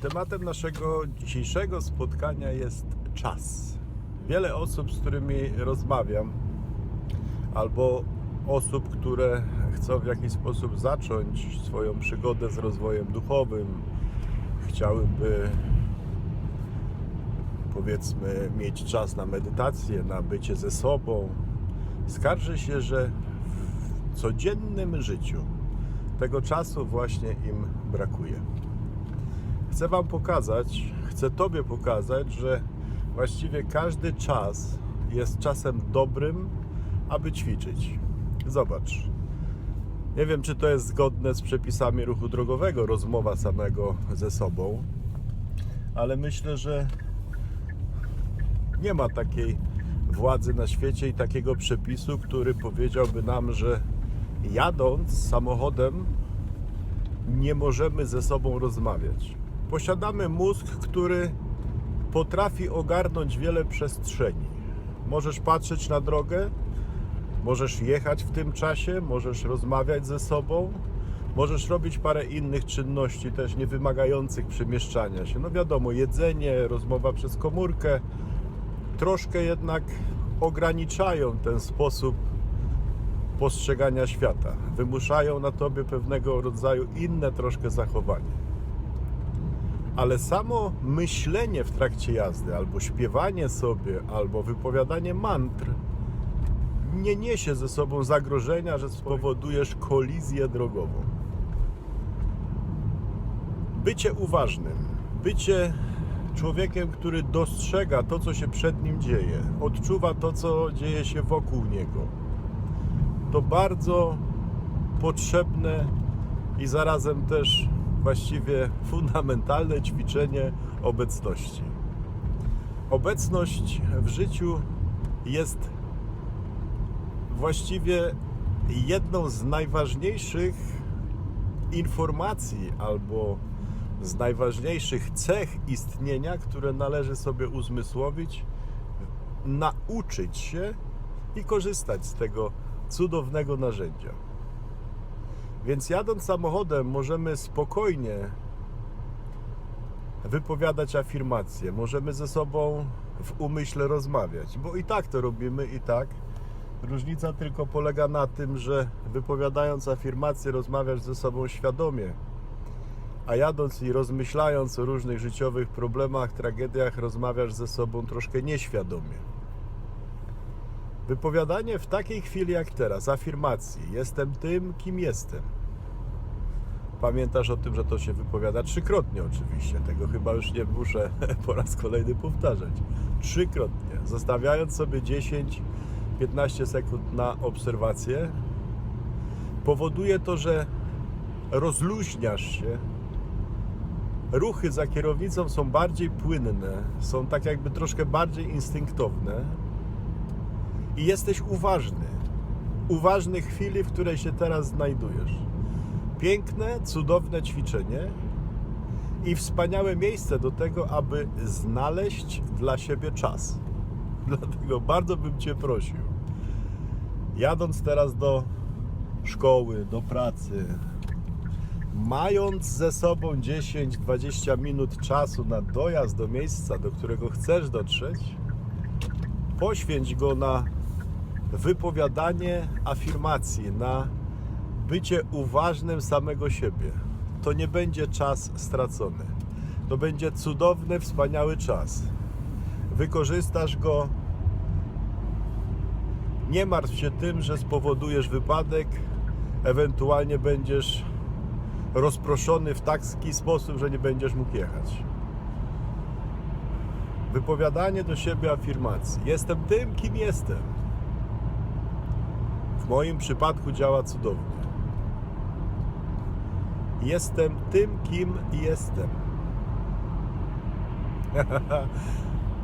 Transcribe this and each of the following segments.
Tematem naszego dzisiejszego spotkania jest czas. Wiele osób, z którymi rozmawiam, albo osób, które chcą w jakiś sposób zacząć swoją przygodę z rozwojem duchowym, chciałyby powiedzmy mieć czas na medytację, na bycie ze sobą, skarży się, że w codziennym życiu tego czasu właśnie im brakuje. Chcę Wam pokazać, chcę Tobie pokazać, że właściwie każdy czas jest czasem dobrym, aby ćwiczyć. Zobacz. Nie wiem, czy to jest zgodne z przepisami ruchu drogowego, rozmowa samego ze sobą, ale myślę, że nie ma takiej władzy na świecie i takiego przepisu, który powiedziałby nam, że jadąc samochodem nie możemy ze sobą rozmawiać. Posiadamy mózg, który potrafi ogarnąć wiele przestrzeni. Możesz patrzeć na drogę, możesz jechać w tym czasie, możesz rozmawiać ze sobą, możesz robić parę innych czynności też nie wymagających przemieszczania się. No wiadomo, jedzenie, rozmowa przez komórkę troszkę jednak ograniczają ten sposób postrzegania świata. Wymuszają na tobie pewnego rodzaju inne troszkę zachowanie. Ale samo myślenie w trakcie jazdy, albo śpiewanie sobie, albo wypowiadanie mantr nie niesie ze sobą zagrożenia, że spowodujesz kolizję drogową. Bycie uważnym, bycie człowiekiem, który dostrzega to, co się przed nim dzieje, odczuwa to, co dzieje się wokół niego, to bardzo potrzebne i zarazem też właściwie fundamentalne ćwiczenie obecności. Obecność w życiu jest właściwie jedną z najważniejszych informacji albo z najważniejszych cech istnienia, które należy sobie uzmysłowić, nauczyć się i korzystać z tego cudownego narzędzia. Więc jadąc samochodem możemy spokojnie wypowiadać afirmacje, możemy ze sobą w umyśle rozmawiać, bo i tak to robimy, i tak. Różnica tylko polega na tym, że wypowiadając afirmacje rozmawiasz ze sobą świadomie, a jadąc i rozmyślając o różnych życiowych problemach, tragediach, rozmawiasz ze sobą troszkę nieświadomie. Wypowiadanie w takiej chwili jak teraz, afirmacji, jestem tym, kim jestem. Pamiętasz o tym, że to się wypowiada trzykrotnie oczywiście. Tego chyba już nie muszę po raz kolejny powtarzać. Trzykrotnie. Zostawiając sobie 10-15 sekund na obserwację, powoduje to, że rozluźniasz się. Ruchy za kierownicą są bardziej płynne, są tak jakby troszkę bardziej instynktowne i jesteś uważny. Uważny chwili, w której się teraz znajdujesz. Piękne, cudowne ćwiczenie i wspaniałe miejsce do tego, aby znaleźć dla siebie czas. Dlatego bardzo bym Cię prosił, jadąc teraz do szkoły, do pracy, mając ze sobą 10-20 minut czasu na dojazd do miejsca, do którego chcesz dotrzeć, poświęć go na wypowiadanie afirmacji, na bycie uważnym samego siebie. To nie będzie czas stracony. To będzie cudowny, wspaniały czas. Wykorzystasz go. Nie martw się tym, że spowodujesz wypadek, ewentualnie będziesz rozproszony w taki sposób, że nie będziesz mógł jechać. Wypowiadanie do siebie afirmacji. Jestem tym, kim jestem. W moim przypadku działa cudownie. Jestem tym, kim jestem.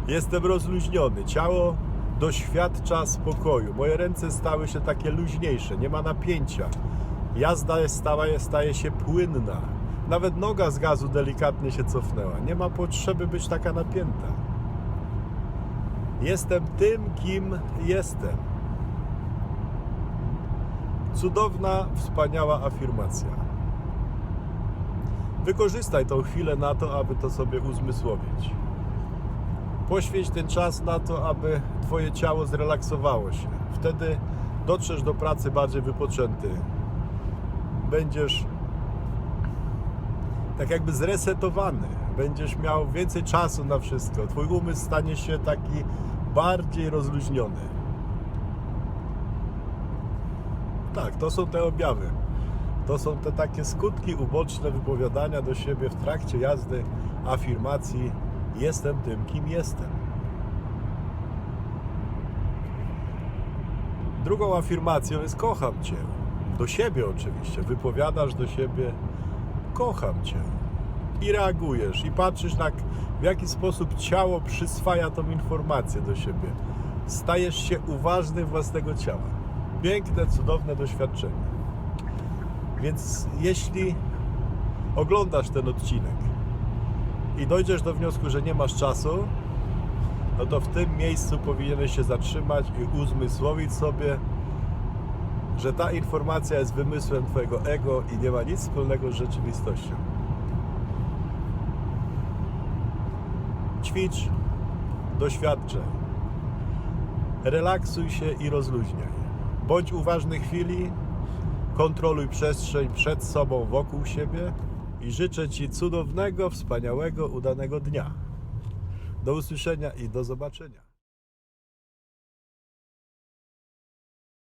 jestem rozluźniony. Ciało doświadcza spokoju. Moje ręce stały się takie luźniejsze, nie ma napięcia. Jazda jest stała, staje się płynna. Nawet noga z gazu delikatnie się cofnęła. Nie ma potrzeby być taka napięta. Jestem tym, kim jestem. Cudowna, wspaniała afirmacja. Wykorzystaj tą chwilę na to, aby to sobie uzmysłowić. Poświęć ten czas na to, aby Twoje ciało zrelaksowało się. Wtedy dotrzesz do pracy bardziej wypoczęty. Będziesz tak jakby zresetowany. Będziesz miał więcej czasu na wszystko. Twój umysł stanie się taki bardziej rozluźniony. Tak, to są te objawy. To są te takie skutki uboczne wypowiadania do siebie w trakcie jazdy afirmacji jestem tym, kim jestem. Drugą afirmacją jest kocham Cię. Do siebie oczywiście. Wypowiadasz do siebie kocham Cię. I reagujesz, i patrzysz tak, w jaki sposób ciało przyswaja tą informację do siebie. Stajesz się uważny własnego ciała. Piękne, cudowne doświadczenie. Więc jeśli oglądasz ten odcinek i dojdziesz do wniosku, że nie masz czasu, no to w tym miejscu powinieneś się zatrzymać i uzmysłowić sobie, że ta informacja jest wymysłem Twojego ego i nie ma nic wspólnego z rzeczywistością. Ćwicz, doświadczaj, relaksuj się i rozluźniaj. Bądź uważny chwili, kontroluj przestrzeń przed sobą, wokół siebie i życzę Ci cudownego, wspaniałego, udanego dnia. Do usłyszenia i do zobaczenia.